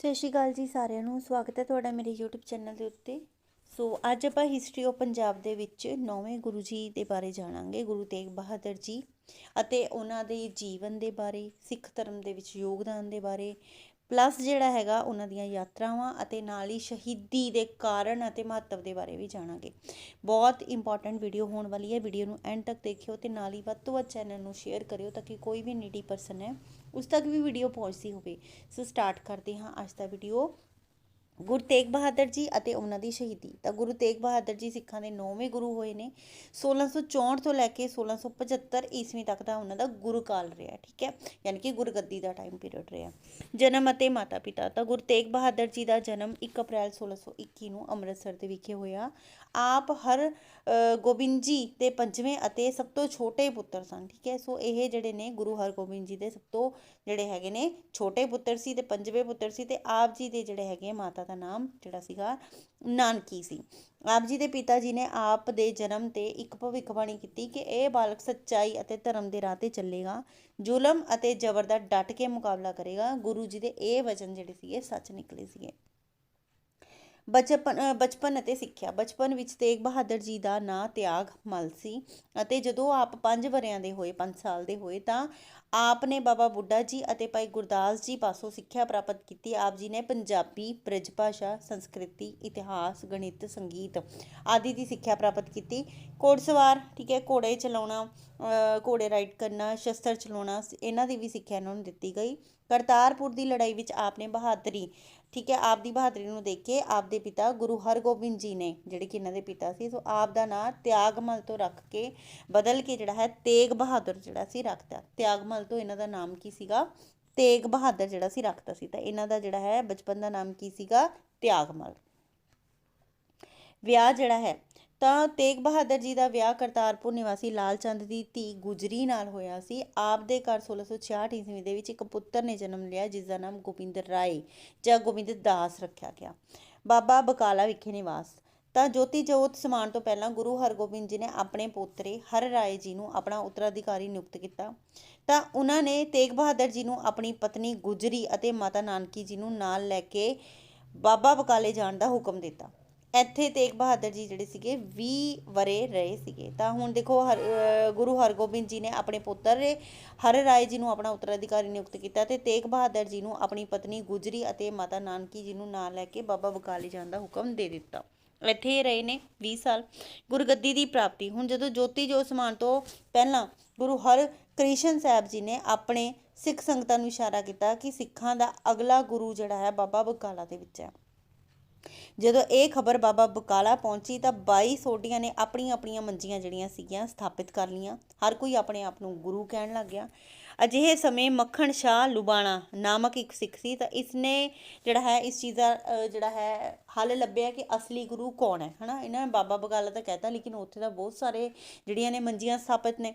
ਸਤਿ ਸ਼੍ਰੀ ਅਕਾਲ ਜੀ ਸਾਰਿਆਂ ਨੂੰ। ਸਵਾਗਤ ਹੈ ਤੁਹਾਡਾ ਮੇਰੇ YouTube ਚੈਨਲ ਦੇ ਉੱਤੇ। ਸੋ ਅੱਜ ਆਪਾਂ ਹਿਸਟਰੀ ਆਫ ਪੰਜਾਬ ਦੇ ਵਿੱਚ ਨੌਵੇਂ ਗੁਰੂ ਜੀ ਦੇ ਬਾਰੇ ਜਾਣਾਂਗੇ, ਗੁਰੂ ਤੇਗ ਬਹਾਦਰ ਜੀ ਅਤੇ ਉਹਨਾਂ ਦੇ ਜੀਵਨ ਦੇ ਬਾਰੇ, ਸਿੱਖ ਧਰਮ ਦੇ ਵਿੱਚ ਯੋਗਦਾਨ ਦੇ ਬਾਰੇ ਪਲੱਸ ਜਿਹੜਾ ਹੈਗਾ ਉਹਨਾਂ ਦੀਆਂ ਯਾਤਰਾਵਾਂ ਅਤੇ ਨਾਲ ਹੀ ਸ਼ਹੀਦੀ ਦੇ ਕਾਰਨ ਅਤੇ ਮਹੱਤਵ ਦੇ ਬਾਰੇ ਵੀ ਜਾਣਾਂਗੇ। ਬਹੁਤ ਇੰਪੋਰਟੈਂਟ ਵੀਡੀਓ ਹੋਣ ਵਾਲੀ ਹੈ। ਵੀਡੀਓ ਨੂੰ ਐਂਡ ਤੱਕ ਦੇਖਿਓ ਤੇ ਨਾਲ ਹੀ ਵੱਧ ਤੋਂ ਵੱਧ ਚੈਨਲ ਨੂੰ ਸ਼ੇਅਰ ਕਰਿਓ ਤਾਂ ਕਿ ਕੋਈ ਵੀ ਨੀਡੀ ਪਰਸਨ ਹੈ, ਉਸ ਤੱਕ ਵੀ ਵੀਡੀਓ ਪਹੁੰਚਦੀ ਹੋਵੇ। ਸੋ ਸਟਾਰਟ ਕਰਦੇ ਹਾਂ ਅੱਜ ਦਾ ਵੀਡੀਓ ਗੁਰੂ ਤੇਗ ਬਹਾਦਰ ਜੀ ਅਤੇ ਉਹਨਾਂ ਦੀ ਸ਼ਹੀਦੀ। ਤਾਂ ਗੁਰੂ ਤੇਗ ਬਹਾਦਰ ਜੀ ਸਿੱਖਾਂ ਦੇ ਨੌਵੇਂ ਗੁਰੂ ਹੋਏ ਨੇ। 1664 ਤੋਂ ਲੈ ਕੇ 1675 ਈਸਵੀ ਤੱਕ ਦਾ ਉਹਨਾਂ ਦਾ ਗੁਰੂ ਕਾਲ ਰਿਹਾ, ਠੀਕ ਹੈ? ਯਾਨੀ ਕਿ ਗੁਰਗੱਦੀ ਦਾ ਟਾਈਮ ਪੀਰੀਅਡ ਰਿਹਾ। ਜਨਮ ਅਤੇ ਮਾਤਾ ਪਿਤਾ ਤਾਂ ਗੁਰੂ ਤੇਗ ਬਹਾਦਰ ਜੀ ਦਾ ਜਨਮ 1 ਅਪ੍ਰੈਲ 1621 ਨੂੰ ਅੰਮ੍ਰਿਤਸਰ ਦੇ ਵਿਖੇ ਹੋਇਆ। ਆਪ ਹਰ ਗੋਬਿੰਦ ਜੀ ਦੇ ਪੰਜਵੇਂ ਅਤੇ ਸਭ ਤੋਂ ਛੋਟੇ ਪੁੱਤਰ ਸਨ, ਠੀਕ ਹੈ? ਸੋ ਇਹ ਜਿਹੜੇ ਨੇ ਗੁਰੂ ਹਰਗੋਬਿੰਦ ਜੀ ਦੇ ਸਭ ਤੋਂ ਜਿਹੜੇ ਹੈਗੇ ਨੇ ਛੋਟੇ ਪੁੱਤਰ ਸੀ ਤੇ ਪੰਜਵੇਂ ਪੁੱਤਰ ਸੀ ਤੇ ਆਪ ਜੀ ਦੇ ਜਿਹੜੇ ਹੈਗੇ ਮਾਤਾ ਦਾ ਨਾਮ ਜਿਹੜਾ ਸੀਗਾ ਨਾਨਕੀ ਸੀ। ਆਪ ਜੀ ਦੇ ਪਿਤਾ ਜੀ ਨੇ ਆਪ ਦੇ ਜਨਮ ਤੇ ਇੱਕ ਭਵਿੱਖਬਾਣੀ ਕੀਤੀ ਕਿ ਇਹ ਬਾਲਕ ਸੱਚਾਈ ਅਤੇ ਧਰਮ ਦੇ ਰਾਹ ਤੇ ਚੱਲੇਗਾ, ਜ਼ੁਲਮ ਅਤੇ ਜ਼ਬਰ ਦਾ ਡਟ ਕੇ ਮੁਕਾਬਲਾ ਕਰੇਗਾ। ਗੁਰੂ ਜੀ ਦੇ ਇਹ ਵਚਨ ਜਿਹੜੇ ਸੀਗੇ, ਸੱਚ ਨਿਕਲੇ ਸੀਗੇ। ਬਚਪਨ ਬਚਪਨ ਅਤੇ ਸਿੱਖਿਆ। ਬਚਪਨ ਵਿੱਚ ਤੇਗ ਬਹਾਦਰ ਜੀ ਦਾ ਨਾਂ ਤਿਆਗ ਮਲ ਸੀ ਅਤੇ ਜਦੋਂ ਆਪ 5 ਵਰਿਆਂ ਦੇ ਹੋਏ 5 ਸਾਲ ਦੇ ਹੋਏ, ਤਾਂ ਆਪ ਨੇ ਬਾਬਾ ਬੁੱਢਾ ਜੀ ਅਤੇ ਭਾਈ ਗੁਰਦਾਸ ਜੀ ਪਾਸੋਂ ਸਿੱਖਿਆ ਪ੍ਰਾਪਤ ਕੀਤੀ। ਆਪ ਜੀ ਨੇ ਪੰਜਾਬੀ ਬ੍ਰਿਜ ਭਾਸ਼ਾ ਸੰਸਕ੍ਰਿਤੀ, ਇਤਿਹਾਸ, ਗਣਿਤ, ਸੰਗੀਤ ਆਦਿ ਦੀ ਸਿੱਖਿਆ ਪ੍ਰਾਪਤ ਕੀਤੀ। ਘੋੜਸਵਾਰ ਠੀਕ ਹੈ, ਘੋੜੇ ਚਲਾਉਣਾ ਘੋੜੇ ਰਾਈਡ ਕਰਨਾ, ਸ਼ਸਤਰ ਚਲਾਉਣਾ ਇਹਨਾਂ ਦੀ ਵੀ ਸਿੱਖਿਆ ਇਹਨਾਂ ਨੂੰ ਦਿੱਤੀ ਗਈ। ਕਰਤਾਰਪੁਰ ਦੀ ਲੜਾਈ ਵਿੱਚ ਆਪ ਨੇ ਬਹਾਦਰੀ ਠੀਕ ਹੈ, ਆਪ ਦੀ ਬਹਾਦਰੀ ਨੂੰ ਦੇਖ ਕੇ ਆਪ ਦੇ ਪਿਤਾ ਗੁਰੂ ਹਰਗੋਬਿੰਦ ਜੀ ਨੇ, ਜਿਹੜੇ ਕਿ ਇਹਨਾਂ ਦੇ ਪਿਤਾ ਸੀ, ਸੋ ਆਪ ਦਾ ਨਾਂ ਤਿਆਗਮਲ ਤੋਂ ਰੱਖ ਕੇ ਬਦਲ ਕੇ ਜਿਹੜਾ ਹੈ ਤੇਗ ਬਹਾਦਰ ਜਿਹੜਾ ਸੀ ਰੱਖਤਾ। ਤਿਆਗਮਲ ਤੋਂ ਇਹਨਾਂ ਦਾ ਨਾਮ ਕੀ ਸੀਗਾ? ਤੇਗ ਬਹਾਦਰ ਜਿਹੜਾ ਸੀ ਰੱਖਤਾ ਸੀ। ਤਾਂ ਇਹਨਾਂ ਦਾ ਜਿਹੜਾ ਹੈ ਬਚਪਨ ਦਾ ਨਾਮ ਕੀ ਸੀਗਾ? ਤਿਆਗਮਲ। ਵਿਆਹ ਜਿਹੜਾ ਹੈ ਤਾਂ ਤੇਗ ਬਹਾਦਰ ਜੀ ਦਾ ਵਿਆਹ ਕਰਤਾਰਪੁਰ ਨਿਵਾਸੀ ਲਾਲ ਚੰਦ ਦੀ ਧੀ ਗੁਜਰੀ ਨਾਲ ਹੋਇਆ ਸੀ। ਆਪ ਦੇ ਘਰ 1666 ਈਸਵੀ ਦੇ ਵਿੱਚ ਇੱਕ ਪੁੱਤਰ ਨੇ ਜਨਮ ਲਿਆ, ਜਿਸ ਦਾ ਨਾਮ ਗੋਬਿੰਦ ਰਾਏ ਜਾਂ ਗੋਬਿੰਦ ਦਾਸ ਰੱਖਿਆ ਗਿਆ। ਬਾਬਾ ਬਕਾਲਾ ਵਿਖੇ ਨਿਵਾਸ। ਤਾਂ ਜੋਤੀ ਜੋਤ ਸਮਾਨ ਤੋਂ ਪਹਿਲਾਂ ਗੁਰੂ ਹਰਗੋਬਿੰਦ ਜੀ ਨੇ ਆਪਣੇ ਪੋਤਰੇ ਹਰ ਰਾਏ ਜੀ ਨੂੰ ਆਪਣਾ ਉੱਤਰਾਧਿਕਾਰੀ ਨਿਯੁਕਤ ਕੀਤਾ। ਤਾਂ ਉਹਨਾਂ ਨੇ ਤੇਗ ਬਹਾਦਰ ਜੀ ਨੂੰ ਆਪਣੀ ਪਤਨੀ ਗੁਜਰੀ ਅਤੇ ਮਾਤਾ ਨਾਨਕੀ ਜੀ ਨੂੰ ਨਾਲ ਲੈ ਕੇ ਬਾਬਾ ਬਕਾਲੇ ਜਾਣ ਦਾ ਹੁਕਮ ਦਿੱਤਾ। ਇੱਥੇ ਤੇਗ ਬਹਾਦਰ ਜੀ ਜਿਹੜੇ ਸੀਗੇ 20 ਵਰੇ ਰਹੇ ਸੀਗੇ। ਤਾਂ ਹੁਣ ਦੇਖੋ, ਹਰ ਗੁਰੂ ਹਰਗੋਬਿੰਦ ਜੀ ਨੇ ਆਪਣੇ ਪੁੱਤਰ ਹਰ ਰਾਏ ਜੀ ਨੂੰ ਆਪਣਾ ਉੱਤਰਾਧਿਕਾਰੀ ਨਿਯੁਕਤ ਕੀਤਾ ਤੇ ਤੇਗ ਬਹਾਦਰ ਜੀ ਨੂੰ ਆਪਣੀ ਪਤਨੀ ਗੁਜਰੀ ਅਤੇ ਮਾਤਾ ਨਾਨਕੀ ਜੀ ਨੂੰ ਨਾਲ ਲੈ ਕੇ ਬਾਬਾ ਬਕਾਲੀ ਜਾਣ ਦਾ ਹੁਕਮ ਦੇ ਦਿੱਤਾ। ਇੱਥੇ ਹੀ ਰਹੇ ਨੇ 20 ਸਾਲ। ਗੁਰਗੱਦੀ ਦੀ ਪ੍ਰਾਪਤੀ। ਹੁਣ ਜਦੋਂ ਜੋਤੀ ਜੋਤ ਸਮਾਨ ਤੋਂ ਪਹਿਲਾਂ ਗੁਰੂ ਹਰ ਕ੍ਰਿਸ਼ਨ ਸਾਹਿਬ ਜੀ ਨੇ ਆਪਣੇ ਸਿੱਖ ਸੰਗਤਾਂ ਨੂੰ ਇਸ਼ਾਰਾ ਕੀਤਾ ਕਿ ਸਿੱਖਾਂ ਦਾ ਅਗਲਾ ਗੁਰੂ ਜਿਹੜਾ ਹੈ, ਬਾਬਾ ਬਕਾਲਾ ਦੇ ਵਿੱਚ ਹੈ। ਜਦੋਂ ਇਹ ਖਬਰ ਬਾਬਾ ਬਕਾਲਾ ਪਹੁੰਚੀ ਤਾਂ 22 ਸੋਢੀਆਂ ਨੇ ਆਪਣੀਆਂ ਆਪਣੀਆਂ ਮੰਜੀਆਂ ਜਿਹੜੀਆਂ ਸੀਗੀਆਂ ਸਥਾਪਿਤ ਕਰ ਲੀਆਂ ਹਰ ਕੋਈ ਆਪਣੇ ਆਪ ਨੂੰ ਗੁਰੂ ਕਹਿਣ ਲੱਗ ਗਿਆ। ਅਜਿਹੇ ਸਮੇਂ ਮੱਖਣ ਸ਼ਾਹ ਲੁਬਾਣਾ ਨਾਮਕ ਇੱਕ ਸਿੱਖ ਸੀ ਤਾਂ ਇਸਨੇ ਜਿਹੜਾ ਹੈ, ਇਸ ਚੀਜ਼ ਦਾ ਜਿਹੜਾ ਹੈ, ਹੱਲ ਲੱਭਿਆ ਕਿ ਅਸਲੀ ਗੁਰੂ ਕੌਣ ਹੈ, ਹਨਾ? ਇਹਨਾਂ ਨੇ ਬਾਬਾ ਬਕਾਲਾ ਤਾਂ ਕਹਿਤਾ, ਲੇਕਿਨ ਉੱਥੇ ਤਾਂ ਬਹੁਤ ਸਾਰੇ ਜਿਹੜੀਆਂ ਨੇ ਮੰਜੀਆਂ ਸਥਾਪਿਤ ਨੇ।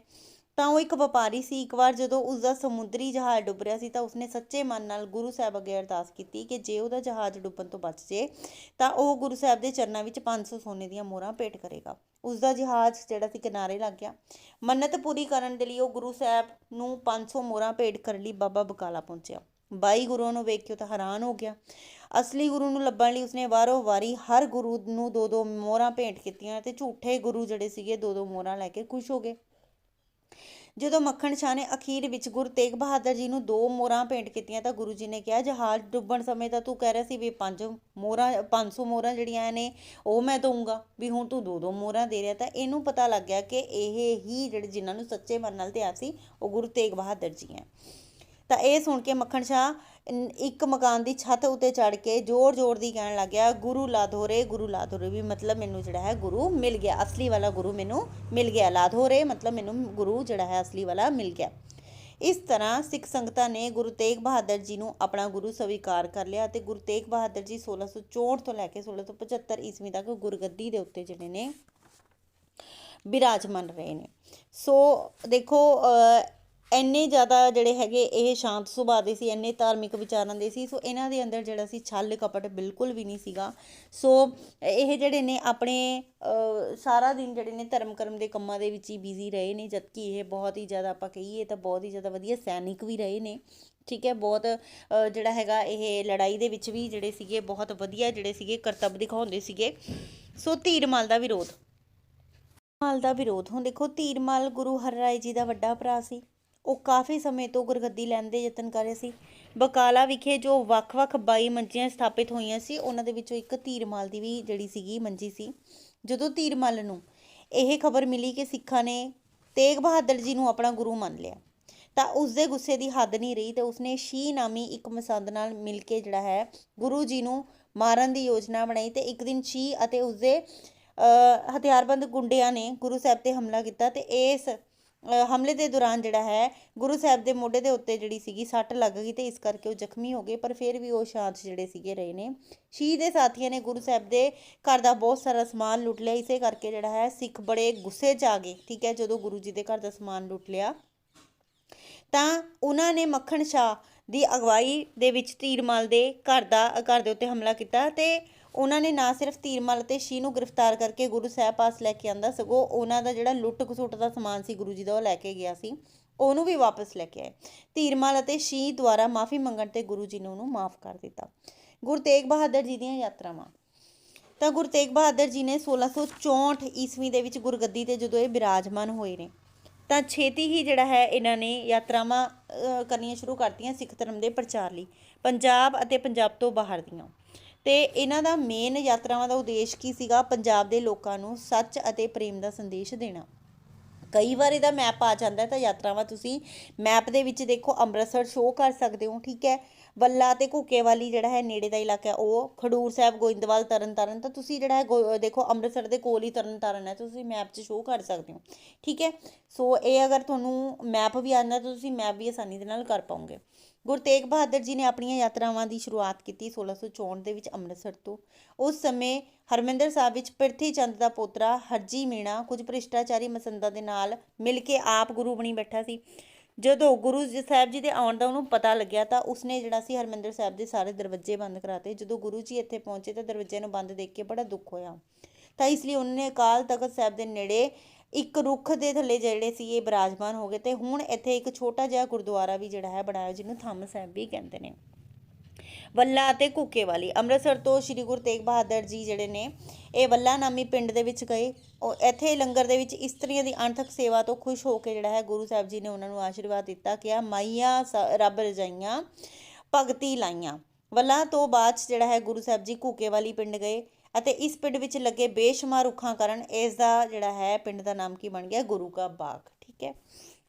ਤਾਂ ਉਹ ਇੱਕ ਵਪਾਰੀ ਸੀ। ਇੱਕ ਵਾਰ ਜਦੋਂ ਉਸ ਦਾ ਸਮੁੰਦਰੀ ਜਹਾਜ਼ ਡੁੱਬ ਰਿਹਾ ਸੀ ਤਾਂ ਉਸਨੇ ਸੱਚੇ ਮਨ ਨਾਲ ਗੁਰੂ ਸਾਹਿਬ ਅੱਗੇ ਅਰਦਾਸ ਕੀਤੀ ਕਿ ਜੇ ਉਹਦਾ ਜਹਾਜ਼ ਡੁੱਬਣ ਤੋਂ ਬਚ ਜੇ, ਤਾਂ ਉਹ ਗੁਰੂ ਸਾਹਿਬ ਦੇ ਚਰਨਾਂ ਵਿੱਚ 500 ਸੋਨੇ ਦੀਆਂ ਮੋਹਰਾਂ ਭੇਟ ਕਰੇਗਾ। ਉਸ ਦਾ ਜਹਾਜ਼ ਜਿਹੜਾ ਸੀ ਕਿਨਾਰੇ ਲੱਗ ਗਿਆ। ਮੰਨਤ ਪੂਰੀ ਕਰਨ ਦੇ ਲਈ ਉਹ ਗੁਰੂ ਸਾਹਿਬ ਨੂੰ 500 ਮੋਹਰਾਂ ਭੇਟ ਕਰਨ ਲਈ ਬਾਬਾ ਬਕਾਲਾ ਪਹੁੰਚਿਆ। ਬਾਈ ਗੁਰੂਆਂ ਨੂੰ ਵੇਖ ਕੇ ਉਹ ਤਾਂ ਹੈਰਾਨ ਹੋ ਗਿਆ। ਅਸਲੀ ਗੁਰੂ ਨੂੰ ਲੱਭਣ ਲਈ ਉਸਨੇ ਵਾਰੋ ਵਾਰੀ ਹਰ ਗੁਰੂ ਨੂੰ ਦੋ ਦੋ ਮੋਹਰਾਂ ਭੇਟ ਕੀਤੀਆਂ ਤੇ ਝੂਠੇ ਗੁਰੂ ਜਿਹੜੇ ਸੀਗੇ ਦੋ ਦੋ ਮੋਹਰਾਂ ਲੈ ਕੇ ਖੁਸ਼ ਹੋ ਗਏ। ਜਦੋਂ ਮੱਖਣ ਸ਼ਾਹ ਨੇ ਅਖੀਰ ਵਿੱਚ ਗੁਰੂ ਤੇਗ ਬਹਾਦਰ ਜੀ ਨੂੰ ਦੋ ਮੋਹਰਾਂ ਭੇਂਟ ਕੀਤੀਆਂ ਤਾਂ ਗੁਰੂ ਜੀ ਨੇ ਕਿਹਾ, ਜਹਾਜ਼ ਡੁੱਬਣ ਸਮੇਂ ਤਾਂ ਤੂੰ ਕਹਿ ਰਿਹਾ ਸੀ ਵੀ ਪੰਜ ਮੋਹਰਾਂ 500 ਮੋਹਰਾਂ ਜਿਹੜੀਆਂ ਨੇ, ਉਹ ਮੈਂ ਦਊਂਗਾ, ਵੀ ਹੁਣ ਤੂੰ ਦੋ ਦੋ ਮੋਹਰਾਂ ਦੇ ਰਿਹਾ। ਤਾਂ ਇਹਨੂੰ ਪਤਾ ਲੱਗ ਗਿਆ ਕਿ ਇਹ ਹੀ ਜਿਹੜੇ ਜਿਨ੍ਹਾਂ ਨੂੰ ਸੱਚੇ ਮਨ ਨਾਲ ਧਿਆਨ ਸੀ, ਉਹ ਗੁਰੂ ਤੇਗ ਬਹਾਦਰ ਜੀ ਹੈ। ਤਾਂ ਇਹ ਸੁਣ ਕੇ ਮੱਖਣ ਸ਼ਾਹ ਇੱਕ ਮਕਾਨ ਦੀ ਛੱਤ ਉੱਤੇ ਚੜ ਕੇ ਜ਼ੋਰ ਜ਼ੋਰ ਦੀ ਕਹਿਣ ਲੱਗ ਗਿਆ ਗੁਰੂ ਲਾਧੋਰੇ ਗੁਰੂ ਲਾਧੋਰੇ ਵੀ ਮਤਲਬ ਮੈਨੂੰ ਜਿਹੜਾ ਹੈ ਗੁਰੂ ਮਿਲ ਗਿਆ ਅਸਲੀ ਵਾਲਾ ਗੁਰੂ ਮੈਨੂੰ ਮਿਲ ਗਿਆ ਲਾਧੋਰੇ ਮਤਲਬ ਮੈਨੂੰ ਗੁਰੂ ਜਿਹੜਾ ਹੈ ਅਸਲੀ ਵਾਲਾ ਮਿਲ ਗਿਆ। ਇਸ ਤਰ੍ਹਾਂ ਸਿੱਖ ਸੰਗਤਾਂ ਨੇ ਗੁਰੂ ਤੇਗ ਬਹਾਦਰ ਜੀ ਨੂੰ ਆਪਣਾ ਗੁਰੂ ਸਵੀਕਾਰ ਕਰ ਲਿਆ ਤੇ ਗੁਰੂ ਤੇਗ ਬਹਾਦਰ ਜੀ 1664 ਤੋਂ ਲੈ ਕੇ 1675 ਈਸਵੀ ਤੱਕ ਗੁਰਗੱਦੀ ਦੇ ਉੱਤੇ ਜਿਹੜੇ ਨੇ ਬਿਰਾਜਮਾਨ ਰਹੇ ਨੇ। ਸੋ ਦੇਖੋ ਅ, ਇੰਨੇ ਜ਼ਿਆਦਾ ਜਿਹੜੇ ਹੈਗੇ, ਇਹ ਸ਼ਾਂਤ ਸੁਭਾਅ ਦੇ ਸੀ, ਇੰਨੇ ਧਾਰਮਿਕ ਵਿਚਾਰਾਂ ਦੇ ਸੀ, ਸੋ ਇਹਨਾਂ ਦੇ ਅੰਦਰ ਜਿਹੜਾ ਸੀ ਛਲ ਕਪਟ ਬਿਲਕੁਲ ਵੀ ਨਹੀਂ ਸੀਗਾ। ਸੋ ਇਹ ਜਿਹੜੇ ਨੇ ਆਪਣੇ ਸਾਰਾ ਦਿਨ ਜਿਹੜੇ ਨੇ ਧਰਮ ਕਰਮ ਦੇ ਕੰਮਾਂ ਦੇ ਵਿੱਚ ਹੀ ਬਿਜ਼ੀ ਰਹੇ ਨੇ, ਜਦਕਿ ਇਹ ਬਹੁਤ ਹੀ ਜ਼ਿਆਦਾ ਆਪਾਂ ਕਹੀਏ ਤਾਂ ਬਹੁਤ ਹੀ ਜ਼ਿਆਦਾ ਵਧੀਆ ਸੈਨਿਕ ਵੀ ਰਹੇ ਨੇ। ਠੀਕ ਹੈ, ਬਹੁਤ ਜਿਹੜਾ ਹੈਗਾ ਇਹ ਲੜਾਈ ਦੇ ਵਿੱਚ ਵੀ ਜਿਹੜੇ ਸੀਗੇ, ਬਹੁਤ ਵਧੀਆ ਜਿਹੜੇ ਸੀਗੇ, ਕਰਤੱਵ ਦਿਖਾਉਂਦੇ ਸੀਗੇ। ਸੋ ਧੀਰਮਲ ਦਾ ਵਿਰੋਧ। ਧੀਰਮਲ ਦਾ ਵਿਰੋਧ। ਹੁਣ ਦੇਖੋ ਧੀਰਮਲ ਗੁਰੂ ਹਰਿਰਾਏ ਜੀ ਦਾ ਵੱਡਾ ਭਰਾ ਸੀ। ਉਹ ਕਾਫੀ ਸਮੇਂ ਤੋਂ ਗੁਰਗੱਦੀ ਲੈਣ ਦੇ ਯਤਨ ਕਰ ਰਹੇ ਸੀ। ਬਕਾਲਾ ਵਿਖੇ ਜੋ ਵੱਖ-ਵੱਖ 22 ਮੰਜੀਆਂ ਸਥਾਪਿਤ ਹੋਈਆਂ ਸੀ ਉਹਨਾਂ ਦੇ ਵਿੱਚੋਂ ਇੱਕ ਧੀਰਮਾਲ ਦੀ ਵੀ ਜਿਹੜੀ ਸੀਗੀ ਮੰਜੀ ਸੀ। ਜਦੋਂ ਧੀਰਮਲ ਨੂੰ ਇਹ ਖਬਰ ਮਿਲੀ ਕਿ ਸਿੱਖਾਂ ਨੇ ਤੇਗ ਬਹਾਦਰ ਜੀ ਨੂੰ ਆਪਣਾ ਗੁਰੂ ਮੰਨ ਲਿਆ ਤਾਂ ਉਸਦੇ ਗੁੱਸੇ ਦੀ ਹੱਦ ਨਹੀਂ ਰਹੀ ਤੇ ਉਸਨੇ ਸ਼ੀ ਨਾਮੀ ਇੱਕ ਮਸੰਦ ਨਾਲ ਮਿਲ ਕੇ ਜਿਹੜਾ ਹੈ ਗੁਰੂ ਜੀ ਨੂੰ ਮਾਰਨ ਦੀ ਯੋਜਨਾ ਬਣਾਈ ਤੇ ਇੱਕ ਦਿਨ ਸ਼ੀ ਅਤੇ ਉਸਦੇ ਅ, ਹਥਿਆਰਬੰਦ ਗੁੰਡਿਆਂ ਨੇ ਗੁਰੂ ਸਾਹਿਬ ਤੇ ਹਮਲਾ ਕੀਤਾ ਤੇ ਇਸ ਹਮਲੇ ਦੇ ਦੌਰਾਨ ਜਿਹੜਾ ਹੈ, ਗੁਰੂ ਸਾਹਿਬ ਦੇ ਮੋਢੇ ਦੇ ਉੱਤੇ ਜਿਹੜੀ ਸੀਗੀ ਸੱਟ ਲੱਗ ਗਈ ਤੇ ਇਸ ਕਰਕੇ ਉਹ ਜ਼ਖਮੀ ਹੋ ਗਏ, ਪਰ ਫਿਰ ਵੀ ਉਹ ਸ਼ਾਂਤ ਜਿਹੜੇ ਸੀਗੇ ਰਹੇ ਨੇ। ਸ਼ੀ ਦੇ ਸਾਥੀਆਂ ਨੇ ਗੁਰੂ ਸਾਹਿਬ ਦੇ ਘਰ ਦਾ ਬਹੁਤ ਸਾਰਾ ਸਮਾਨ ਲੁੱਟ ਲਿਆ, ਇਸੇ ਕਰਕੇ ਜਿਹੜਾ ਹੈ ਸਿੱਖ ਬੜੇ ਗੁੱਸੇ 'ਚ ਆ ਗਏ, ਠੀਕ ਹੈ, ਜਦੋਂ ਗੁਰੂ ਜੀ ਦੇ ਘਰ ਦਾ ਸਮਾਨ ਲੁੱਟ ਲਿਆ। ਤਾਂ ਉਹਨਾਂ ਨੇ ਮੱਖਣ ਸ਼ਾਹ ਦੀ ਅਗਵਾਈ ਦੇ ਵਿੱਚ ਤੀਰਮਲ ਦੇ ਘਰ ਦਾ, ਘਰ ਦੇ ਉੱਤੇ ਹਮਲਾ ਕੀਤਾ ਤੇ ਉਹਨਾਂ ਨੇ ਨਾ ਸਿਰਫ ਤੀਰਮਲ ਤੇ ਸ਼ੀ ਨੂੰ ਗ੍ਰਿਫਤਾਰ ਕਰਕੇ ਗੁਰੂ ਸਾਹਿਬ ਪਾਸ ਲੈ ਕੇ ਆਂਦਾ, ਸਗੋਂ ਉਹਨਾਂ ਦਾ ਜਿਹੜਾ ਲੁੱਟ ਖਸੁੱਟ ਦਾ ਸਮਾਨ ਸੀ ਗੁਰੂ ਜੀ ਦਾ ਉਹ ਲੈ ਕੇ ਗਿਆ ਸੀ, ਉਹਨੂੰ ਵੀ ਵਾਪਸ ਲੈ ਕੇ ਆਏ। ਤੀਰਮਲ ਅਤੇ ਸ਼ੀ ਦੁਆਰਾ ਮਾਫੀ ਮੰਗਣ ਤੇ ਗੁਰੂ ਜੀ ਨੇ ਉਹਨੂੰ ਮਾਫ ਕਰ ਦਿੱਤਾ। ਗੁਰੂ ਤੇਗ ਬਹਾਦਰ ਜੀ ਦੀਆਂ ਯਾਤਰਾਵਾਂ। ਤਾਂ ਗੁਰੂ ਤੇਗ ਬਹਾਦਰ ਜੀ ਨੇ 1664 ਈਸਵੀ ਦੇ ਵਿੱਚ ਗੁਰਗੱਦੀ ਤੇ ਜਦੋਂ ਇਹ ਬਿਰਾਜਮਾਨ ਹੋਏ ਨੇ, ਤਾਂ ਛੇਤੀ ਹੀ ਜਿਹੜਾ ਹੈ ਇਹਨਾਂ ਨੇ ਯਾਤਰਾਵਾਂ ਕਰਨੀਆਂ ਸ਼ੁਰੂ ਕਰਤੀਆਂ ਸਿੱਖ ਧਰਮ ਦੇ ਪ੍ਰਚਾਰ ਲਈ, ਪੰਜਾਬ ਅਤੇ ਪੰਜਾਬ ਤੋਂ ਬਾਹਰ ਦੀਆਂ। ਤੇ ਇਹਨਾਂ ਦਾ ਮੇਨ ਯਾਤਰਾਵਾਂ ਦਾ ਉਦੇਸ਼ ਕੀ ਸੀਗਾ? ਪੰਜਾਬ ਦੇ ਲੋਕਾਂ ਨੂੰ ਸੱਚ ਅਤੇ ਪ੍ਰੇਮ ਦਾ ਸੰਦੇਸ਼ ਦੇਣਾ। ਕਈ ਵਾਰ ਇਹਦਾ ਮੈਪ ਆ ਜਾਂਦਾ ਤਾਂ ਯਾਤਰਾਵਾਂ ਤੁਸੀਂ ਮੈਪ ਦੇ ਵਿੱਚ ਦੇਖੋ ਅੰਮ੍ਰਿਤਸਰ ਸ਼ੋਅ ਕਰ ਸਕਦੇ ਹੋ ਠੀਕ ਹੈ? ਵੱਲਾ ਤੇ ਘੁੱਕੇ ਵਾਲੀ ਜਿਹੜਾ ਹੈ ਨੇੜੇ ਦਾ ਇਲਾਕਾ ਹੈ, ਉਹ ਖਡੂਰ ਸਾਹਿਬ ਗੋਇੰਦਵਾਲ ਤਰਨਤਾਰਨ ਤਾਂ ਤੁਸੀਂ ਜਿਹੜਾ ਹੈ ਗੋ- ਦੇਖੋ ਅੰਮ੍ਰਿਤਸਰ ਦੇ ਕੋਲ ਹੀ ਤਰਨਤਾਰਨ ਹੈ ਤੁਸੀਂ ਮੈਪ 'ਚ ਸ਼ੋਅ ਕਰ ਸਕਦੇ ਹੋ ਠੀਕ ਹੈ? ਸੋ ਇਹ ਅਗਰ ਤੁਹਾਨੂੰ ਮੈਪ ਵੀ ਆਉਂਦਾ ਤਾਂ ਤੁਸੀਂ ਮੈਪ ਵੀ ਆਸਾਨੀ ਦੇ ਨਾਲ ਕਰ ਪਾਓਗੇ। ਗੁਰੂ ਤੇਗ ਬਹਾਦਰ ਜੀ ਨੇ ਆਪਣੀਆਂ ਯਾਤਰਾਵਾਂ ਦੀ ਸ਼ੁਰੂਆਤ ਕੀਤੀ 1664 ਦੇ ਵਿੱਚ ਅੰਮ੍ਰਿਤਸਰ ਤੋਂ। ਉਸ ਸਮੇਂ ਹਰਮਿੰਦਰ ਸਾਹਿਬ ਵਿੱਚ ਪ੍ਰਿਥੀ ਚੰਦ ਦਾ ਪੋਤਰਾ ਹਰਜੀ ਮੀਣਾ ਕੁਝ ਭ੍ਰਿਸ਼ਟਾਚਾਰੀ ਮਸੰਦਾਂ ਦੇ ਨਾਲ ਮਿਲ ਕੇ ਆਪ ਗੁਰੂ ਬਣੀ ਬੈਠਾ ਸੀ। ਜਦੋਂ ਗੁਰੂ ਜੀ ਸਾਹਿਬ ਜੀ ਦੇ ਆਉਣ ਦਾ ਉਹਨੂੰ ਪਤਾ ਲੱਗਿਆ ਤਾਂ ਉਸਨੇ ਜਿਹੜਾ ਸੀ ਹਰਮਿੰਦਰ ਸਾਹਿਬ ਦੇ ਸਾਰੇ ਦਰਵਾਜ਼ੇ ਬੰਦ ਕਰਾਤੇ। ਜਦੋਂ ਗੁਰੂ ਜੀ ਇੱਥੇ ਪਹੁੰਚੇ ਤਾਂ ਦਰਵਾਜ਼ਿਆਂ ਨੂੰ ਬੰਦ ਦੇਖ ਕੇ ਬੜਾ ਦੁੱਖ ਹੋਇਆ। ਤਾਂ ਇਸ ਲਈ ਉਹਨੇ ਅਕਾਲ ਤਖਤ ਸਾਹਿਬ ਦੇ ਨੇੜੇ ਇੱਕ ਰੁੱਖ ਦੇ ਥੱਲੇ ਜਿਹੜੇ ਸੀ ਇਹ ਬਿਰਾਜਮਾਨ ਹੋ ਗਏ ਤੇ ਹੁਣ ਇੱਥੇ ਇੱਕ ਛੋਟਾ ਜਿਹਾ ਗੁਰਦੁਆਰਾ ਵੀ ਜਿਹੜਾ ਹੈ ਬਣਾਇਆ, ਜਿਹਨੂੰ ਥੰਮ ਸਾਹਿਬ ਵੀ ਕਹਿੰਦੇ ਨੇ। ਵੱਲਾ ਅਤੇ ਘੁੱਕੇ ਵਾਲੀ, ਅੰਮ੍ਰਿਤਸਰ ਤੋਂ ਸ੍ਰੀ ਗੁਰੂ ਤੇਗ ਬਹਾਦਰ ਜੀ ਜਿਹੜੇ ਨੇ, ਇਹ ਵੱਲਾ ਨਾਮੀ ਪਿੰਡ ਦੇ ਵਿੱਚ ਗਏ। ਉਹ ਇੱਥੇ ਲੰਗਰ ਦੇ ਵਿੱਚ ਇਸਤਰੀਆਂ ਦੀ ਅਣਥਕ ਸੇਵਾ ਤੋਂ ਖੁਸ਼ ਹੋ ਕੇ ਜਿਹੜਾ ਹੈ ਗੁਰੂ ਸਾਹਿਬ ਜੀ ਨੇ ਉਹਨਾਂ ਨੂੰ ਆਸ਼ੀਰਵਾਦ ਦਿੱਤਾ ਕਿ ਆ ਮਾਈਆਂ ਸ- ਰੱਬ ਰਜਾਈਆਂ, ਭਗਤੀ ਲਾਈਆਂ। ਵੱਲਾ ਤੋਂ ਬਾਅਦ 'ਚ ਜਿਹੜਾ ਹੈ ਗੁਰੂ ਸਾਹਿਬ ਜੀ ਘੁੱਕੇ ਵਾਲੀ ਪਿੰਡ ਗਏ। ਅਤੇ ਇਸ ਪਿੰਡ ਵਿੱਚ ਲੱਗੇ ਬੇਸ਼ੁਮਾਰ ਰੁੱਖਾਂ ਕਾਰਨ ਇਸ ਦਾ ਜਿਹੜਾ ਹੈ ਪਿੰਡ ਦਾ ਨਾਮ ਕੀ ਬਣ ਗਿਆ? ਗੁਰੂ ਕਾ ਬਾਗ, ਠੀਕ ਹੈ।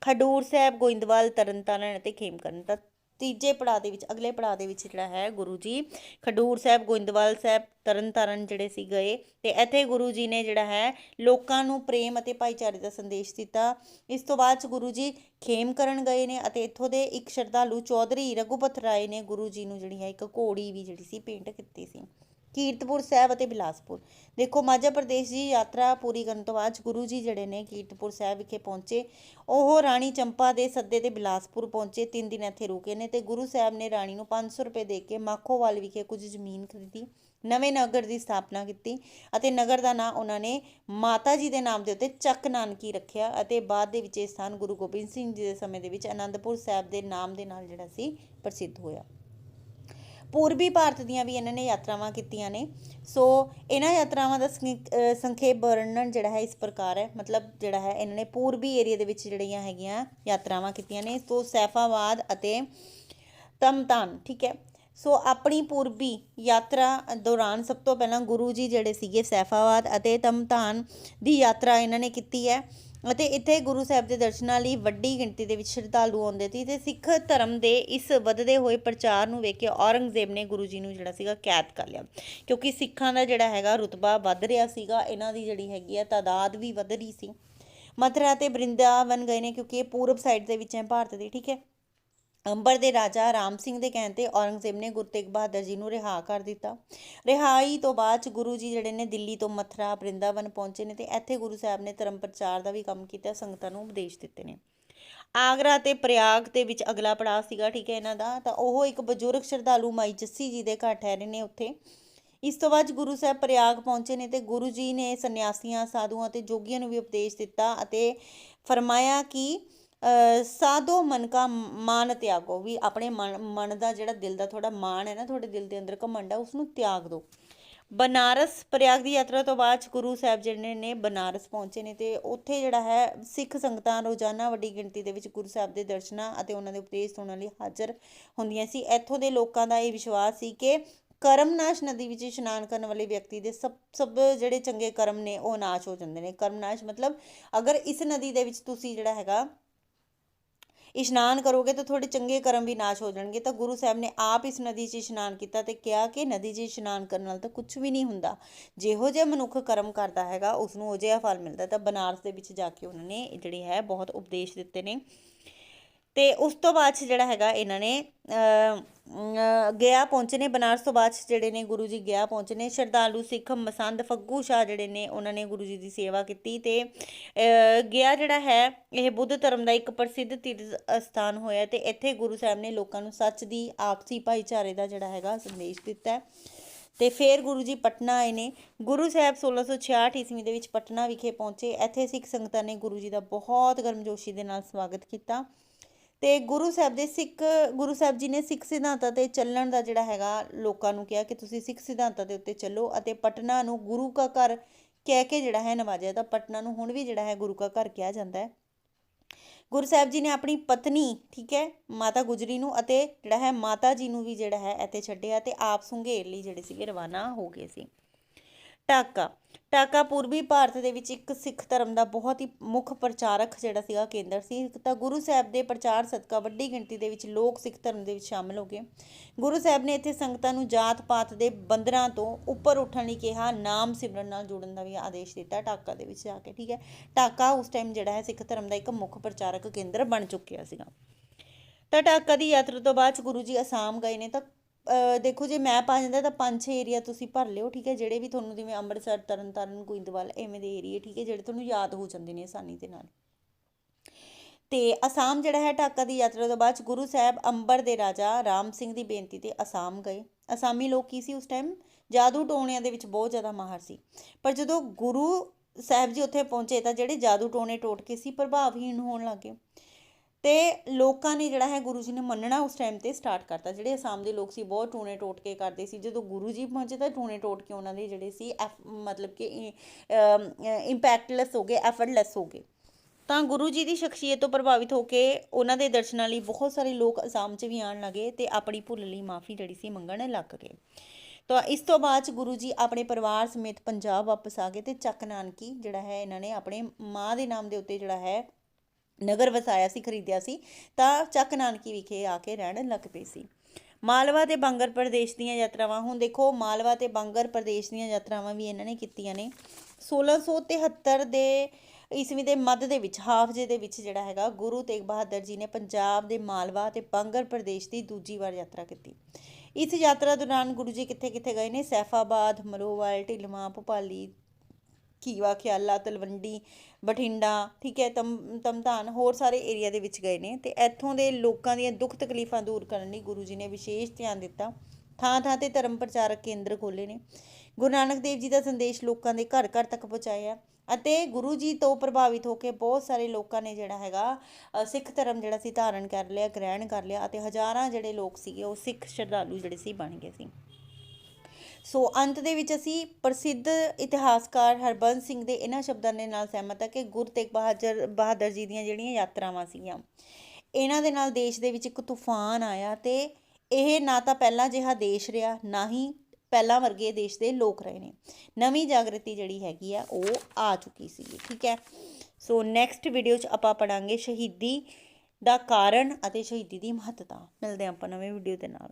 ਖਡੂਰ ਸਾਹਿਬ, ਗੋਇੰਦਵਾਲ, ਤਰਨਤਾਰਨ ਅਤੇ ਖੇਮਕਰਨ। ਦਾ ਤੀਜੇ ਪੜਾਅ ਦੇ ਵਿੱਚ, ਅਗਲੇ ਪੜਾਅ ਦੇ ਵਿੱਚ ਜਿਹੜਾ ਹੈ ਗੁਰੂ ਜੀ, ਖਡੂਰ ਸਾਹਿਬ, ਗੋਇੰਦਵਾਲ ਸਾਹਿਬ, ਤਰਨਤਾਰਨ ਜਿਹੜੇ ਸੀ ਗਏ ਤੇ ਇੱਥੇ ਗੁਰੂ ਜੀ ਨੇ ਜਿਹੜਾ ਹੈ ਲੋਕਾਂ ਨੂੰ ਪ੍ਰੇਮ ਅਤੇ ਭਾਈਚਾਰੇ ਦਾ ਸੰਦੇਸ਼ ਦਿੱਤਾ। ਇਸ ਤੋਂ ਬਾਅਦ ਚ ਗੁਰੂ ਜੀ ਖੇਮਕਰਨ ਗਏ ਨੇ ਅਤੇ ਇੱਥੋਂ ਦੇ ਇੱਕ ਸ਼ਰਧਾਲੂ ਚੌਧਰੀ ਰਘੁਪਤ ਰਾਏ ਨੇ ਗੁਰੂ ਜੀ ਨੂੰ ਜਿਹੜੀ ਹੈ ਇੱਕ ਘੋੜੀ ਵੀ ਜਿਹੜੀ ਸੀ ਪੇਂਟ ਕੀਤੀ ਸੀ। ਕੀਰਤਪੁਰ ਸਾਹਿਬ ਅਤੇ ਬਿਲਾਸਪੁਰ। ਦੇਖੋ, ਮਾਝਾ ਪ੍ਰਦੇਸ਼ ਦੀ ਯਾਤਰਾ ਪੂਰੀ ਕਰਨ ਤੋਂ ਬਾਅਦ ਗੁਰੂ ਜੀ ਜਿਹੜੇ ਨੇ ਕੀਰਤਪੁਰ ਸਾਹਿਬ ਵਿਖੇ ਪਹੁੰਚੇ। ਉਹ ਰਾਣੀ ਚੰਪਾ ਦੇ ਸੱਦੇ ਤੇ ਬਿਲਾਸਪੁਰ ਪਹੁੰਚੇ। ਤਿੰਨ ਦਿਨ ਇੱਥੇ ਰੁਕੇ ਨੇ ਤੇ ਗੁਰੂ ਸਾਹਿਬ ਨੇ ਰਾਣੀ ਨੂੰ 500 ਰੁਪਏ ਦੇ ਕੇ ਮਾਖੋਵਾਲ ਵਿਖੇ ਕੁਝ ਜ਼ਮੀਨ ਖਰੀਦੀ, ਨਵੇਂ ਨਗਰ ਦੀ ਸਥਾਪਨਾ ਕੀਤੀ ਅਤੇ ਨਗਰ ਦਾ ਨਾਂ ਉਹਨਾਂ ਨੇ ਮਾਤਾ ਜੀ ਦੇ ਨਾਮ ਦੇ ਉੱਤੇ ਚੱਕ ਨਾਨਕੀ ਰੱਖਿਆ ਅਤੇ ਬਾਅਦ ਦੇ ਵਿੱਚ ਇਹ ਸਥਾਨ ਗੁਰੂ ਗੋਬਿੰਦ ਸਿੰਘ ਜੀ ਦੇ ਸਮੇਂ ਦੇ ਵਿੱਚ ਅਨੰਦਪੁਰ ਸਾਹਿਬ ਦੇ ਨਾਮ ਦੇ ਨਾਲ ਜਿਹੜਾ ਸੀ ਪ੍ਰਸਿੱਧ ਹੋਇਆ। ਪੂਰਬੀ ਭਾਰਤ ਦੀਆਂ ਵੀ ਇਹਨਾਂ ਨੇ ਯਾਤਰਾਵਾਂ ਕੀਤੀਆਂ ਨੇ। ਸੋ ਇਹਨਾਂ ਯਾਤਰਾਵਾਂ ਦਾ ਸੰਖੇ- ਸੰਖੇਪ ਵਰਣਨ ਜਿਹੜਾ ਹੈ ਇਸ ਪ੍ਰਕਾਰ ਹੈ। ਮਤਲਬ ਜਿਹੜਾ ਹੈ ਇਹਨਾਂ ਨੇ ਪੂਰਬੀ ਏਰੀਆ ਦੇ ਵਿੱਚ ਜਿਹੜੀਆਂ ਹੈਗੀਆਂ ਯਾਤਰਾਵਾਂ ਕੀਤੀਆਂ ਨੇ। ਸੋ ਸੈਫਾਬਾਦ ਅਤੇ ਤਮਤਾਨ, ਠੀਕ ਹੈ। ਸੋ ਆਪਣੀ ਪੂਰਬੀ ਯਾਤਰਾ ਦੌਰਾਨ ਸਭ ਤੋਂ ਪਹਿਲਾਂ ਗੁਰੂ ਜੀ ਜਿਹੜੇ ਸੀਗੇ ਸੈਫਾਬਾਦ ਅਤੇ ਤਮਤਾਨ ਦੀ ਯਾਤਰਾ ਇਹਨਾਂ ਨੇ ਕੀਤੀ ਹੈ। ਅਤੇ ਇੱਥੇ ਗੁਰੂ ਸਾਹਿਬ ਦੇ ਦਰਸ਼ਨਾਂ ਲਈ ਵੱਡੀ ਗਿਣਤੀ ਦੇ ਵਿੱਚ ਸ਼ਰਧਾਲੂ ਆਉਂਦੇ ਸੀ ਤੇ ਸਿੱਖ ਧਰਮ ਦੇ ਇਸ ਵੱਧਦੇ ਹੋਏ ਪ੍ਰਚਾਰ ਨੂੰ ਵੇਖ ਕੇ ਔਰੰਗਜ਼ੇਬ ਨੇ ਗੁਰੂ ਜੀ ਨੂੰ ਜਿਹੜਾ ਸੀਗਾ ਕੈਦ ਕਰ ਲਿਆ। ਕਿਉਂਕਿ ਸਿੱਖਾਂ ਦਾ ਜਿਹੜਾ ਹੈਗਾ ਰੁਤਬਾ ਵੱਧ ਰਿਹਾ ਸੀਗਾ, ਇਹਨਾਂ ਦੀ ਜਿਹੜੀ ਹੈਗੀ ਆ ਤਾਦਾਦ ਵੀ ਵੱਧ ਰਹੀ ਸੀ। ਮਥੁਰਾ ਤੇ ਬ੍ਰਿੰਦਾਵਨ ਗਏ ਨੇ ਕਿਉਂਕਿ ਇਹ ਪੂਰਬ ਸਾਈਡ ਦੇ ਵਿੱਚ ਹੈ, ਭਾਰਤ ਦੇ, ਠੀਕ ਹੈ। ਅੰਬਰ ਦੇ ਰਾਜਾ ਰਾਮ ਸਿੰਘ ਦੇ ਕਹਿਣ ਤੇ ਔਰੰਗਜ਼ੇਬ ਨੇ ਗੁਰੂ ਤੇਗ ਬਹਾਦਰ ਜੀ ਨੂੰ ਰਿਹਾ ਕਰ ਦਿੱਤਾ। ਰਿਹਾਈ ਤੋਂ ਬਾਅਦ ਚ ਗੁਰੂ ਜੀ ਜਿਹੜੇ ਨੇ ਦਿੱਲੀ ਤੋਂ ਮਥੁਰਾ ਬ੍ਰਿੰਦਾਵਨ ਪਹੁੰਚੇ ਨੇ ਤੇ ਇੱਥੇ ਗੁਰੂ ਸਾਹਿਬ ਨੇ ਧਰਮ ਪ੍ਰਚਾਰ ਦਾ ਵੀ ਕੰਮ ਕੀਤਾ, ਸੰਗਤਾਂ ਨੂੰ ਉਪਦੇਸ਼ ਦਿੱਤੇ ਨੇ। ਆਗਰਾ ਤੇ ਪ੍ਰਯਾਗ ਦੇ ਵਿੱਚ ਅਗਲਾ ਪੜਾਅ ਸੀਗਾ, ਠੀਕ ਹੈ, ਇਹਨਾਂ ਦਾ। ਤਾਂ ਉਹ ਇੱਕ ਬਜ਼ੁਰਗ ਸ਼ਰਧਾਲੂ ਮਾਈ ਜੱਸੀ ਜੀ ਦੇ ਘਰ ਠਹਿਰੇ ਨੇ ਉੱਥੇ। ਇਸ ਤੋਂ ਬਾਅਦ ਗੁਰੂ ਸਾਹਿਬ ਪ੍ਰਯਾਗ ਪਹੁੰਚੇ ਨੇ ਤੇ ਗੁਰੂ ਜੀ ਨੇ ਸੰਨਿਆਸੀਆਂ, ਸਾਧੂਆਂ ਤੇ ਜੋਗੀਆਂ ਨੂੰ ਵੀ ਉਪਦੇਸ਼ ਦਿੱਤਾ ਅਤੇ ਫਰਮਾਇਆ ਕਿ ਸਾਧੋ ਮਨ ਕਾ ਮਾਨ ਤਿਆਗੋ। ਵੀ ਆਪਣੇ ਮਨ ਮਨ ਦਾ ਜਿਹੜਾ ਦਿਲ ਦਾ ਥੋੜਾ ਮਾਨ ਹੈ ਨਾ, ਤੁਹਾਡੇ ਦਿਲ ਦੇ ਅੰਦਰ ਘਮੰਡ ਹੈ ਉਸ ਨੂੰ ਤਿਆਗ ਦਿਓ। ਬਨਾਰਸ ਪ੍ਰਯਾਗ ਦੀ ਯਾਤਰਾ ਤੋਂ ਬਾਅਦ ਗੁਰੂ ਸਾਹਿਬ ਜਿਹੜੇ ਨੇ ਬਨਾਰਸ ਪਹੁੰਚੇ ਨੇ ਤੇ ਉੱਥੇ ਜਿਹੜਾ ਹੈ ਸਿੱਖ ਸੰਗਤਾਂ ਰੋਜ਼ਾਨਾ ਵੱਡੀ ਗਿਣਤੀ ਦੇ ਵਿੱਚ ਗੁਰੂ ਸਾਹਿਬ ਦੇ ਦਰਸ਼ਨਾਂ ਅਤੇ ਉਹਨਾਂ ਦੇ ਉਪਦੇਸ਼ ਸੁਣਨ ਲਈ ਹਾਜ਼ਰ ਹੁੰਦੀਆਂ ਸੀ। ਇੱਥੋਂ ਦੇ ਲੋਕਾਂ ਦਾ ਇਹ ਵਿਸ਼ਵਾਸ ਸੀ ਕਿ ਕਰਮਨਾਸ਼ ਨਦੀ ਵਿੱਚ ਇਸ਼ਨਾਨ ਕਰਨ ਵਾਲੇ ਵਿਅਕਤੀ ਦੇ ਸਭ ਸਭ ਜਿਹੜੇ ਚੰਗੇ ਕਰਮ ਨੇ, ਉਹ ਨਾਸ਼ ਹੋ ਜਾਂਦੇ ਨੇ। ਕਰਮਨਾਸ਼ ਮਤਲਬ ਅਗਰ ਇਸ ਨਦੀ ਦੇ ਵਿੱਚ ਤੁਸੀਂ ਜਿਹੜਾ ਹੈਗਾ ਇਸ਼ਨਾਨ ਕਰੋਗੇ ਤਾਂ ਤੁਹਾਡੇ ਚੰਗੇ ਕਰਮ ਵੀ ਨਾਸ਼ ਹੋ ਜਾਣਗੇ। ਤਾਂ ਗੁਰੂ ਸਾਹਿਬ ਨੇ ਆਪ ਇਸ ਨਦੀ 'ਚ ਇਸ਼ਨਾਨ ਕੀਤਾ ਤੇ ਕਿਹਾ ਕਿ ਨਦੀ 'ਚ ਇਸ਼ਨਾਨ ਕਰਨ ਨਾਲ ਤਾਂ ਕੁਝ ਵੀ ਨਹੀਂ ਹੁੰਦਾ। ਜਿਹੋ ਜਿਹਾ ਮਨੁੱਖ ਕਰਮ ਕਰਦਾ ਹੈਗਾ ਉਸ ਨੂੰ ਉਹ ਜਿਹਾ ਫਲ ਮਿਲਦਾ। ਤਾਂ ਬਨਾਰਸ ਦੇ ਵਿੱਚ ਜਾ ਕੇ ਉਹਨਾਂ ਨੇ ਜਿਹੜੇ ਹੈ, ਬਹੁਤ ਉਪਦੇਸ਼ ਦਿੱਤੇ ਨੇ। ਤੇ ਉਸ ਤੋਂ ਬਾਅਦ 'ਚ ਜਿਹੜਾ ਹੈਗਾ, ਇਹਨਾਂ ਨੇ ਗਿਆ ਪਹੁੰਚੇ ਨੇ ਬਨਾਰਸ ਤੋਂ ਬਾਅਦ ਜਿਹੜੇ ਨੇ ਗੁਰੂ ਜੀ ਗਿਆ ਪਹੁੰਚੇ ਨੇ, ਸ਼ਰਧਾਲੂ ਸਿੱਖ ਮਸੰਦ ਫੱਗੂ ਸ਼ਾਹ ਜਿਹੜੇ ਨੇ ਉਹਨਾਂ ਨੇ ਗੁਰੂ ਜੀ ਦੀ ਸੇਵਾ ਕੀਤੀ ਤੇ ਗਿਆ ਜਿਹੜਾ ਹੈ, ਇਹ ਬੁੱਧ ਧਰਮ ਦਾ ਇੱਕ ਪ੍ਰਸਿੱਧ ਤੀਰਥ ਸਥਾਨ ਹੋਇਆ ਤੇ ਇੱਥੇ ਗੁਰੂ ਸਾਹਿਬ ਨੇ ਲੋਕਾਂ ਨੂੰ ਸੱਚ ਦੀ ਆਪਸੀ ਭਾਈਚਾਰੇ ਦਾ ਜਿਹੜਾ ਹੈਗਾ ਸੰਦੇਸ਼ ਦਿੱਤਾ ਹੈ। ਤੇ ਫਿਰ ਗੁਰੂ ਜੀ ਪਟਨਾ ਆਏ ਨੇ, ਗੁਰੂ ਸਾਹਿਬ 1666 ਈਸਵੀ ਦੇ ਵਿੱਚ ਪਟਨਾ ਵਿਖੇ ਪਹੁੰਚੇ, ਇੱਥੇ ਸਿੱਖ ਸੰਗਤਾਂ ਨੇ ਗੁਰੂ ਜੀ ਦਾ ਬਹੁਤ ਗਰਮਜੋਸ਼ੀ ਦੇ ਨਾਲ ਸਵਾਗਤ ਕੀਤਾ। ਤੇ ਗੁਰੂ ਸਾਹਿਬ ਦੇ ਸਿੱਖ, ਗੁਰੂ ਸਾਹਿਬ ਜੀ ਨੇ ਸਿੱਖ ਸਿਧਾਂਤਾਂ ਤੇ ਚੱਲਣ ਦਾ ਜਿਹੜਾ ਹੈਗਾ ਲੋਕਾਂ ਨੂੰ ਕਿਹਾ ਕਿ ਤੁਸੀਂ ਸਿੱਖ ਸਿਧਾਂਤਾਂ ਦੇ ਉੱਤੇ ਚੱਲੋ ਅਤੇ ਪਟਨਾ ਨੂੰ ਗੁਰੂ ਕਾ ਘਰ ਕਹਿ ਕੇ ਜਿਹੜਾ ਹੈ ਨਵਾਜਿਆ, ਤਾਂ ਪਟਨਾ ਨੂੰ ਹੁਣ ਵੀ ਜਿਹੜਾ ਹੈ ਗੁਰੂ ਕਾ ਘਰ ਕਿਹਾ ਜਾਂਦਾ ਹੈ। ਗੁਰੂ ਸਾਹਿਬ ਜੀ ਨੇ ਆਪਣੀ ਪਤਨੀ, ਠੀਕ ਹੈ, ਮਾਤਾ ਗੁਜਰੀ ਨੂੰ ਅਤੇ ਜਿਹੜਾ ਹੈ ਮਾਤਾ ਜੀ ਨੂੰ ਵੀ ਜਿਹੜਾ ਹੈ ਇੱਥੇ ਛੱਡਿਆ ਤੇ ਆਪ ਸੁੰਘੇਰ ਲਈ ਜਿਹੜੇ ਸੀਗੇ ਰਵਾਨਾ ਹੋ ਗਏ ਸੀ। ਟਾਕਾ। ਟਾਕਾ ਪੂਰਬੀ ਭਾਰਤ ਦੇ ਵਿੱਚ ਇੱਕ ਸਿੱਖ ਧਰਮ ਦਾ ਬਹੁਤ ਹੀ ਮੁੱਖ ਪ੍ਰਚਾਰਕ ਜਿਹੜਾ ਸੀਗਾ ਕੇਂਦਰ ਸੀ। ਤਾਂ ਗੁਰੂ ਸਾਹਿਬ ਦੇ ਪ੍ਰਚਾਰ ਸਦਕਾ ਵੱਡੀ ਗਿਣਤੀ ਦੇ ਵਿੱਚ ਲੋਕ ਸਿੱਖ ਧਰਮ ਦੇ ਵਿੱਚ ਸ਼ਾਮਲ ਹੋ ਗਏ। ਗੁਰੂ ਸਾਹਿਬ ਨੇ ਇੱਥੇ ਸੰਗਤਾਂ ਨੂੰ ਜਾਤ ਪਾਤ ਦੇ ਬੰਦਰਾਂ ਤੋਂ ਉੱਪਰ ਉੱਠਣ ਲਈ ਕਿਹਾ, ਨਾਮ ਸਿਮਰਨ ਨਾਲ ਜੁੜਨ ਦਾ ਵੀ ਆਦੇਸ਼ ਦਿੱਤਾ ਟਾਕਾ ਦੇ ਵਿੱਚ ਜਾ ਕੇ, ਠੀਕ ਹੈ? ਟਾਕਾ ਉਸ ਟਾਈਮ ਜਿਹੜਾ ਹੈ ਸਿੱਖ ਧਰਮ ਦਾ ਇੱਕ ਮੁੱਖ ਪ੍ਰਚਾਰਕ ਕੇਂਦਰ ਬਣ ਚੁੱਕਿਆ ਸੀਗਾ। ਤਾਂ ਟਾਕਾ ਦੀ ਯਾਤਰਾ ਤੋਂ ਬਾਅਦ 'ਚ ਗੁਰੂ ਜੀ ਅਸਾਮ ਗਏ ਨੇ ਤਾਂ ਦੇਖੋ ਜੇ ਮੈਪ ਆ ਜਾਂਦਾ ਤਾਂ ਪੰਜ ਛੇ ਏਰੀਆ ਤੁਸੀਂ ਭਰ ਲਿਓ, ਠੀਕ ਹੈ? ਜਿਹੜੇ ਵੀ ਤੁਹਾਨੂੰ ਜਿਵੇਂ ਅੰਮ੍ਰਿਤਸਰ, ਤਰਨਤਾਰਨ, ਗੋਇੰਦਵਾਲ ਐਵੇਂ ਦੇ ਏਰੀਏ ਠੀਕ ਹੈ? ਜਿਹੜੇ ਤੁਹਾਨੂੰ ਯਾਦ ਹੋ ਜਾਂਦੇ ਨੇ ਆਸਾਨੀ ਦੇ ਨਾਲ। ਤੇ ਅਸਾਮ ਜਿਹੜਾ ਹੈ, ਢਾਕਾ ਦੀ ਯਾਤਰਾ ਤੋਂ ਬਾਅਦ 'ਚ ਗੁਰੂ ਸਾਹਿਬ ਅੰਬਰ ਦੇ ਰਾਜਾ ਰਾਮ ਸਿੰਘ ਦੀ ਬੇਨਤੀ ਤੇ ਅਸਾਮ ਗਏ। ਅਸਾਮੀ ਲੋਕ ਕੀ ਸੀ ਉਸ ਟਾਈਮ ਜਾਦੂ ਟੋਣਿਆਂ ਦੇ ਵਿੱਚ ਬਹੁਤ ਜ਼ਿਆਦਾ ਮਾਹਰ ਸੀ। ਪਰ ਜਦੋਂ ਗੁਰੂ ਸਾਹਿਬ ਜੀ ਉੱਥੇ ਪਹੁੰਚੇ ਤਾਂ ਜਿਹੜੇ ਜਾਦੂ ਟੋਣੇ ਟੋਟਕੇ ਸੀ, ਪ੍ਰਭਾਵਹੀਣ ਹੋਣ ਲੱਗੇ ਤੇ ਲੋਕਾਂ ਨੇ ਜਿਹੜਾ ਹੈ ਗੁਰੂ ਜੀ ਨੇ ਮੰਨਣਾ ਉਸ ਟਾਈਮ ਤੇ ਸਟਾਰਟ ਕਰਤਾ। ਜਿਹੜੇ ਅਸਾਮ ਦੇ ਲੋਕ ਸੀ, ਬਹੁਤ ਟੂਣੇ ਟੋਟਕੇ ਕਰਦੇ ਸੀ। ਜਦੋਂ ਗੁਰੂ ਜੀ ਪਹੁੰਚੇ ਤਾਂ ਟੂਣੇ ਟੋਟਕੇ ਉਹਨਾਂ ਦੇ ਜਿਹੜੇ ਸੀ, ਐਫ- ਮਤਲਬ ਕਿ ਇੰਪੈਕਟਲੈਸ ਹੋ ਗਏ ਐਫਰਟਲੈਸ ਹੋ ਗਏ। ਤਾਂ ਗੁਰੂ ਜੀ ਦੀ ਸ਼ਖਸੀਅਤ ਤੋਂ ਪ੍ਰਭਾਵਿਤ ਹੋ ਕੇ ਉਹਨਾਂ ਦੇ ਦਰਸ਼ਨਾਂ ਲਈ ਬਹੁਤ ਸਾਰੇ ਲੋਕ ਅਸਾਮ 'ਚ ਵੀ ਆਉਣ ਲੱਗੇ ਤੇ ਆਪਣੀ ਭੁੱਲ ਲਈ ਮਾਫੀ ਜਿਹੜੀ ਸੀ ਮੰਗਣ ਲੱਗ ਗਏ। ਤਾਂ ਇਸ ਤੋਂ ਬਾਅਦ 'ਚ ਗੁਰੂ ਜੀ ਆਪਣੇ ਪਰਿਵਾਰ ਸਮੇਤ ਪੰਜਾਬ ਵਾਪਸ ਆ ਗਏ ਤੇ ਚੱਕ ਨਾਨਕੀ ਜਿਹੜਾ ਹੈ, ਇਹਨਾਂ ਨੇ ਆਪਣੇ ਮਾਂ ਦੇ ਨਾਮ ਦੇ ਉੱਤੇ ਜਿਹੜਾ ਹੈ ਨਗਰ ਵਸਾਇਆ ਸੀ, ਖਰੀਦਿਆ ਸੀ, ਤਾਂ ਚੱਕ ਨਾਨਕੀ ਵਿਖੇ ਆ ਕੇ ਰਹਿਣ ਲੱਗ ਪਏ ਸੀ। ਮਾਲਵਾ ਤੇ ਬੰਗਰ ਪ੍ਰਦੇਸ਼ ਦੀਆਂ ਯਾਤਰਾਵਾਂ, ਹੁਣ ਦੇਖੋ ਮਾਲਵਾ ਤੇ ਬੰਗਰ ਪ੍ਰਦੇਸ਼ ਦੀਆਂ ਯਾਤਰਾਵਾਂ ਵੀ ਇਹਨਾਂ ਨੇ ਕੀਤੀਆਂ ਨੇ। 1673 ਦੇ ਈਸਵੀ ਦੇ ਮੱਧ ਦੇ ਵਿੱਚ ਹਾਫਜੇ ਦੇ ਵਿੱਚ ਜਿਹੜਾ ਹੈਗਾ, ਗੁਰੂ ਤੇਗ ਬਹਾਦਰ ਜੀ ਨੇ ਪੰਜਾਬ ਦੇ ਮਾਲਵਾ ਤੇ ਬੰਗਰ ਪ੍ਰਦੇਸ਼ ਦੀ ਦੂਜੀ ਵਾਰ ਯਾਤਰਾ ਕੀਤੀ। ਇਸ ਯਾਤਰਾ ਦੌਰਾਨ ਗੁਰੂ ਜੀ ਕਿੱਥੇ ਕਿੱਥੇ ਗਏ ਨੇ? ਸੈਫਾਬਾਦ ਮਲੋਵਾਲ ਢਿਲਵਾਂ, ਭੋਪਾਲੀ ਖੀਵਾ ਖਿਆਲਾ, ਤਲਵੰਡੀ, ਬਠਿੰਡਾ, ਠੀਕ ਹੈ, ਤਮ, ਤਮਤਾਨ, ਹੋਰ ਸਾਰੇ ਏਰੀਆ ਦੇ ਵਿੱਚ ਗਏ ਨੇ ਤੇ ਇੱਥੋਂ ਦੇ ਲੋਕਾਂ ਦੀਆਂ ਦੁੱਖ ਤਕਲੀਫਾਂ ਦੂਰ ਕਰਨ ਲਈ ਗੁਰੂ ਜੀ ਨੇ ਵਿਸ਼ੇਸ਼ ਧਿਆਨ ਦਿੱਤਾ। ਥਾਂ ਥਾਂ ਤੇ ਧਰਮ ਪ੍ਰਚਾਰਕ ਕੇਂਦਰ ਖੋਲ੍ਹੇ ਨੇ। ਗੁਰੂ ਨਾਨਕ ਦੇਵ ਜੀ ਦਾ ਸੰਦੇਸ਼ ਲੋਕਾਂ ਦੇ ਘਰ ਘਰ ਤੱਕ ਪਹੁੰਚਾਇਆ ਅਤੇ ਗੁਰੂ ਜੀ ਤੋਂ ਪ੍ਰਭਾਵਿਤ ਹੋ ਕੇ ਬਹੁਤ ਸਾਰੇ ਲੋਕਾਂ ਨੇ ਜਿਹੜਾ ਹੈਗਾ ਸਿੱਖ ਧਰਮ ਜਿਹੜਾ ਸੀ ਧਾਰਨ ਕਰ ਲਿਆ, ਗ੍ਰਹਿਣ ਕਰ ਲਿਆ ਅਤੇ ਹਜ਼ਾਰਾਂ ਜਿਹੜੇ ਲੋਕ ਸੀਗੇ ਉਹ ਸਿੱਖ ਸ਼ਰਧਾਲੂ ਜਿਹੜੇ ਸੀ ਬਣ ਗਏ ਸੀ। ਸੋ ਅੰਤ ਦੇ ਵਿੱਚ ਅਸੀਂ ਪ੍ਰਸਿੱਧ ਇਤਿਹਾਸਕਾਰ ਹਰਬੰਸ ਸਿੰਘ ਦੇ ਇਹਨਾਂ ਸ਼ਬਦਾਂ ਦੇ ਨਾਲ ਸਹਿਮਤ ਹਾਂ ਕਿ ਗੁਰੂ ਤੇਗ ਬਹਾਦਰ ਬਹਾਦਰ ਜੀ ਦੀਆਂ ਜਿਹੜੀਆਂ ਯਾਤਰਾਵਾਂ ਸੀਗੀਆਂ, ਇਹਨਾਂ ਦੇ ਨਾਲ ਦੇਸ਼ ਦੇ ਵਿੱਚ ਇੱਕ ਤੂਫਾਨ ਆਇਆ ਤੇ ਇਹ ਨਾ ਤਾਂ ਪਹਿਲਾਂ ਜਿਹਾ ਦੇਸ਼ ਰਿਹਾ, ਨਾ ਹੀ ਪਹਿਲਾਂ ਵਰਗੇ ਦੇਸ਼ ਦੇ ਲੋਕ ਰਹੇ ਨੇ। ਨਵੀਂ ਜਾਗਰਤੀ ਜਿਹੜੀ ਹੈਗੀ ਆ, ਉਹ ਆ ਚੁੱਕੀ ਸੀ ਠੀਕ ਹੈ? ਸੋ ਨੈਕਸਟ ਵੀਡੀਓ 'ਚ ਆਪਾਂ ਪੜਾਂਗੇ ਸ਼ਹੀਦੀ ਦਾ ਕਾਰਨ ਅਤੇ ਸ਼ਹੀਦੀ ਦੀ ਮਹੱਤਤਾ। ਮਿਲਦੇ ਹਾਂ ਆਪਾਂ ਨਵੇਂ ਵੀਡੀਓ ਦੇ ਨਾਲ।